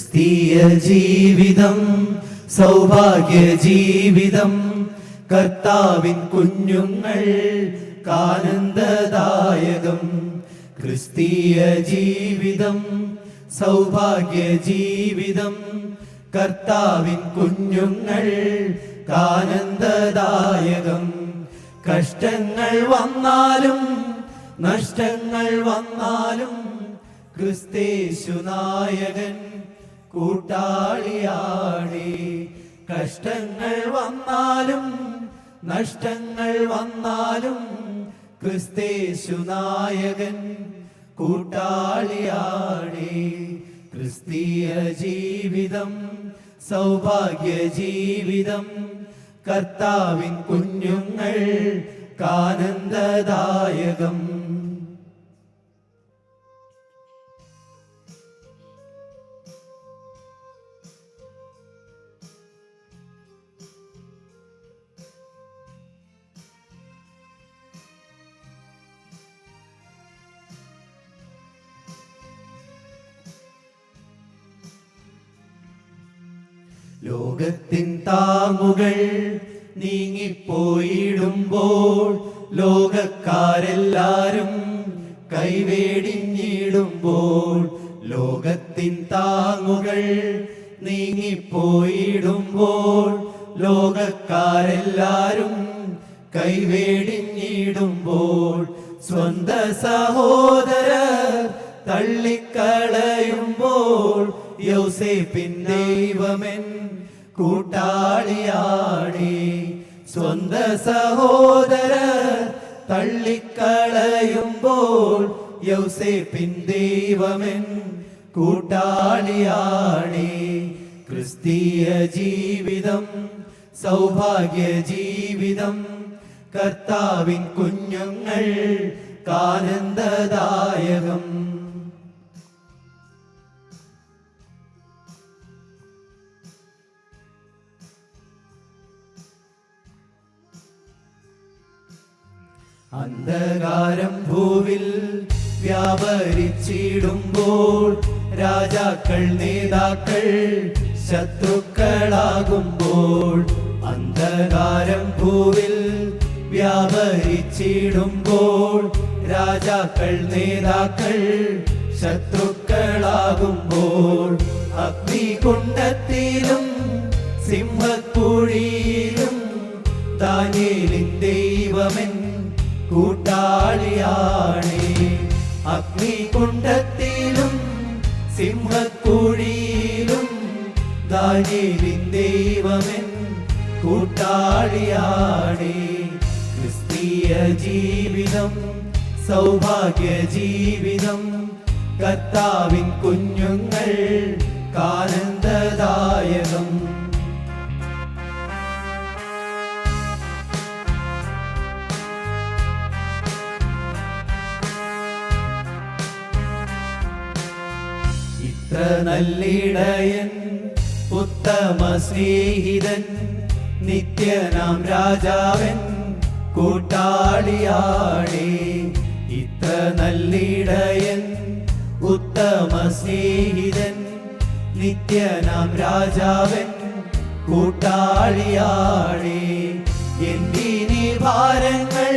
ക്രിസ്തീയ ജീവിതം സൗഭാഗ്യ ജീവിതം കർത്താവിൻ കുഞ്ഞുങ്ങൾ കാനന്ദദായകം ക്രിസ്തീയ ജീവിതം സൗഭാഗ്യ ജീവിതം കർത്താവിൻ കുഞ്ഞുങ്ങൾ കാനന്ദദായകം കഷ്ടങ്ങൾ വന്നാലും നഷ്ടങ്ങൾ വന്നാലും ക്രിസ്തേശു നായകൻ. കൂട്ടാളിയാണേ കഷ്ടങ്ങൾ വന്നാലും നഷ്ടങ്ങൾ വന്നാലും ക്രിസ്തേശു നായകൻ കൂട്ടാളിയാളി ക്രിസ്തീയ ജീവിതം സൗഭാഗ്യ ജീവിതം കർത്താവിൻ കുഞ്ഞുങ്ങൾ കാനന്ദദായകം ലോകത്തിൻ താങ്ങുകൾ നീങ്ങിപ്പോയിടുമ്പോൾ ലോകക്കാരെല്ലാരും കൈവേടിഞ്ഞിടുമ്പോൾ ലോകത്തിൻ താങ്ങുകൾ നീങ്ങിപ്പോയിടുമ്പോൾ ലോകക്കാരെല്ലാരും കൈവേടിഞ്ഞിടുമ്പോൾ സ്വന്ത സഹോദരർ തള്ളിക്കളയുമ്പോൾ യൗസേപ്പിൻ ദൈവമെൻ കൂട്ടാളിയാണേ. സ്വന്ത സഹോദര തള്ളിക്കളയുമ്പോൾ യൗസേപ്പിൻ ദൈവമെൻ കൂട്ടാളിയാണേ. ക്രിസ്തീയ ജീവിതം സൗഭാഗ്യ ജീവിതം കർത്താവിൻ കുഞ്ഞുങ്ങൾ കാനന്ദദായകം അന്ധകാരം ഭൂവിൽ വ്യാപരിച്ചിടുമ്പോൾ രാജാക്കൾ നേതാക്കൾ ശത്രുക്കളാകുമ്പോൾ അന്ധകാരം ഭൂവിൽ വ്യാപരിച്ചിടുമ്പോൾ രാജാക്കൾ നേതാക്കൾ ശത്രുക്കളാകുമ്പോൾ അഗ്നികുണ്ടത്തിലും സിംഹക്കുഴിയിലും ദാനിയേലിൻ ദൈവമെൻ കൂട്ടാളിയാണേ. അഗ്നികുണ്ടത്തിലും സിംഹക്കുഴിയിലും ദാനിയേലിൻ ദൈവമെൻ കൂട്ടാളിയാണേ. ക്രിസ്തീയ ജീവിതം സൗഭാഗ്യ ജീവിതം കർത്താവിൻ കുഞ്ഞുങ്ങൾ നല്ലിടയൻ ഉത്തമ സ്നേഹിതൻ നിത്യനാം രാജാവൻ കൂട്ടാളിയാണേ. ഇത്ര നല്ലിടയൻ ഉത്തമ സ്നേഹിതൻ നിത്യനാം രാജാവൻ കൂട്ടാളിയാണേ. എന്തിനി ഭാരങ്ങൾ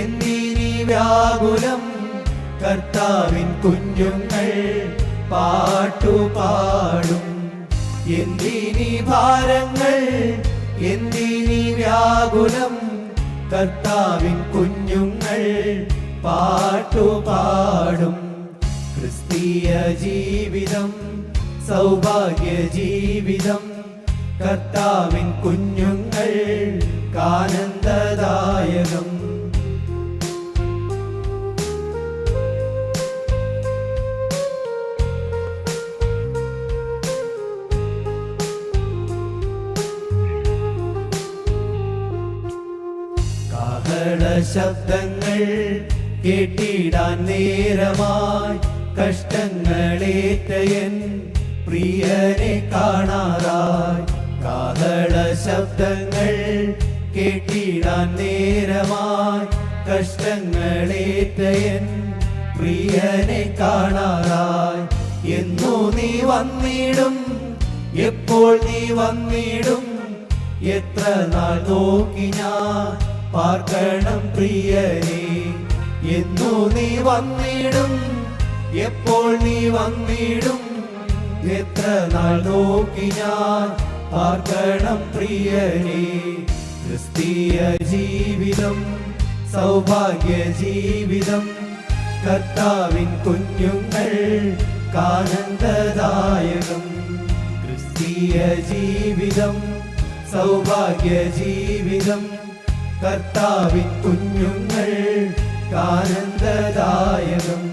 എന്തിനി വ്യാകുലം കർത്താവിൻ കുഞ്ഞുങ്ങൾ പാട്ടുപാടും. എന്തിനി ഭാരങ്ങൾ എന്തിനി വ്യാകുലം കർത്താവിൻ കുഞ്ഞുങ്ങൾ പാട്ടുപാടും. ക്രിസ്തീയ ജീവിതം സൗഭാഗ്യ ജീവിതം കർത്താവിൻ കുഞ്ഞുങ്ങൾ കാനന്ദദായകം കാഹള ശബ്ദങ്ങൾ കേട്ടിടാൻ നേരമായി കഷ്ടങ്ങളേറ്റയൻ പ്രിയനെ കാണാറായി കാതള ശബ്ദങ്ങൾ കേട്ടിടാൻ നേരമായി കഷ്ടങ്ങളേറ്റയൻ പ്രിയനെ കാണാറായി എന്നു നീ വന്നിടും എപ്പോൾ നീ വന്നിടും എത്ര നാൾ നോക്കി ഞാൻ പാർക്കണം പ്രിയനെ. എന്നു നീ വന്നിടും. എപ്പോൾ നീ വന്നിടും. എത്ര നാൾ നോക്കി ഞാൻ പാർക്കണം പ്രിയനെ. ക്രിസ്തീയ ജീവിതം സൗഭാഗ്യ ജീവിതം കർത്താവിൻ കുഞ്ഞുങ്ങൾ കാനന്ദദായകം ക്രിസ്തീയ ജീവിതം സൗഭാഗ്യ ജീവിതം കർത്താവിൻ കുഞ്ഞുങ്ങൾ കാനന്ദദായകം